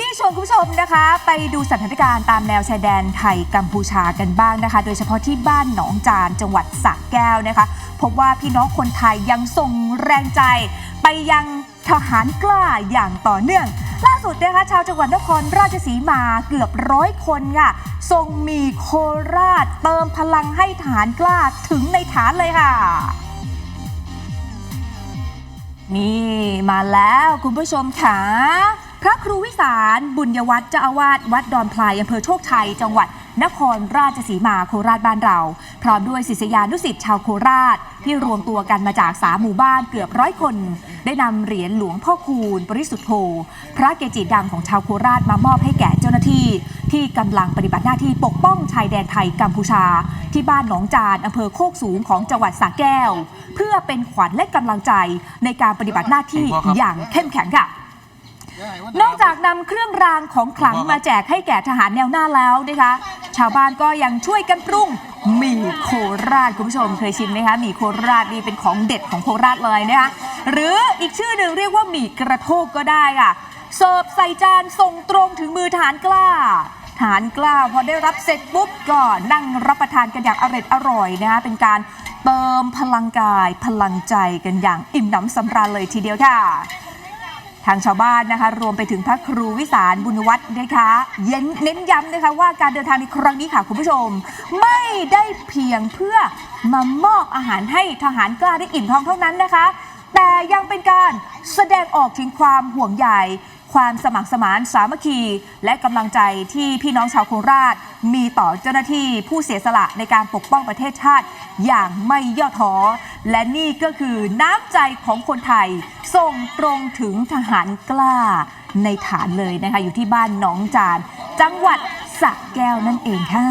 พี่ชวนคุณผู้ชมนะคะ ไปดูสถานการณ์ตามแนวชายแดนไทยกัมพูชากันบ้างนะคะ โดยเฉพาะที่บ้านหนองจานจังหวัดสระแก้วนะคะ พบว่าพี่น้องคนไทยยังส่งแรงใจ ไปยังทหารกล้าอย่างต่อเนื่อง ล่าสุดนะคะชาวจังหวัดนครราชสีมาเกือบร้อยคนค่ะส่งมีโคราชเติมพลังให้ทหารกล้าถึงในฐานเลยค่ะนี่มาแล้วคุณผู้ชมค่ะ พระครูวิสารบุญยวัฒน์เจ้าอาวาสวัดดอนพลายอำเภอโชคชัย จังหวัดนครราชสีมาโคราชบ้านเรา พร้อมด้วยศิษยานุสิษย์ชาวโคราช ที่รวมตัวกันมาจากสามหมู่บ้านเกือบร้อยคน ได้นำเหรียญหลวงพ่อคูณ ปริสุทธโธพระเกจิดังของชาวโคราชมามอบให้แก่เจ้าหน้าที่ ที่กำลังปฏิบัติหน้าที่ปกป้องชายแดนไทยกัมพูชา ที่บ้านหนองจานอำเภอโคกสูงของจังหวัดสระแก้ว เพื่อเป็นขวัญและกำลังใจในการปฏิบัติหน้าที่อย่างเข้มแข็งค่ะ นอกจากนำเครื่องรางของขลังมาแจกให้แก่ทหารแนวหน้าแล้วนะคะ ชาวบ้านก็ยังช่วยกันปรุงหมี่โคราชคุณผู้ชมเคยชิมไหมคะหมี่โคราชนี่เป็นของเด็ดของโคราชเลยนะคะหรืออีกชื่อหนึ่งเรียกว่าหมี่กระโทกก็ได้ค่ะเสิร์ฟใส่จานส่งตรงถึงมือทหารกล้าทหารกล้าพอได้รับเสร็จปุ๊บก็นั่งรับประทานกันอย่างอร่อยอร่อยนะคะเป็นการเติมพลังกายพลังใจกันอย่างอิ่มหนำสำราญเลยทีเดียวค่ะ ทางชาวบ้านนะคะ รวมไปถึงพระครูวิสารบุญวัฒน์นะคะเย็นเน้นย้ำนะคะว่าการเดินทางในครั้งนี้ค่ะคุณผู้ชม ไม่ได้เพียงเพื่อมามอบอาหารให้ทหารกล้าได้อิ่มท้องเท่านั้นนะคะ แต่ยังเป็นการแสดงออกถึงความห่วงใยความสมัครสมานสามัคคี และกำลังใจที่พี่น้องชาวโคราช มีต่อเจ้าหน้าที่ผู้เสียสละในการปกป้องประเทศชาติอย่างไม่ย่อท้อ และนี่ก็คือน้ำใจของคนไทย ส่งตรงถึงทหารกล้าในฐานเลยนะคะ อยู่ที่บ้านหนองจาน จังหวัดสระแก้วนั่นเองค่ะ